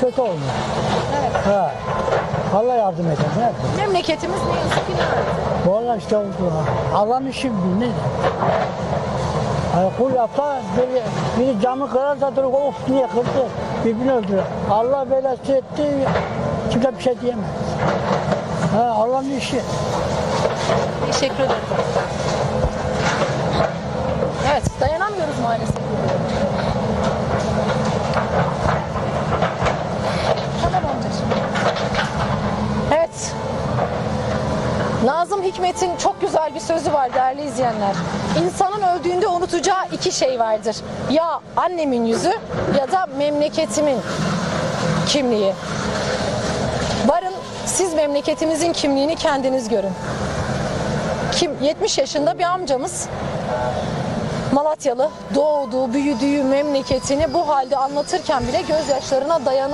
kötü oldu. Evet. Ha. Allah yardım eder. Ne yapayım? Memleketimiz ne yazık ki nerede? Vallahi işte oldu. Allah'ın işi bu. Ne? Yani kul yapsa biri, biri camı kırarsa durur of diye kırdı. Birbirini öldürür. Allah belası etti. Kimse bir şey diyemez. Ha, Allah'ın işi. Teşekkür ederim. Nazım Hikmet'in çok güzel bir sözü var değerli izleyenler. İnsanın öldüğünde unutacağı iki şey vardır. Ya annemin yüzü ya da memleketimin kimliği. Varın siz memleketimizin kimliğini kendiniz görün. Kim 70 yaşında bir amcamız Malatyalı doğduğu, büyüdüğü memleketini bu halde anlatırken bile gözyaşlarına dayanamıyor.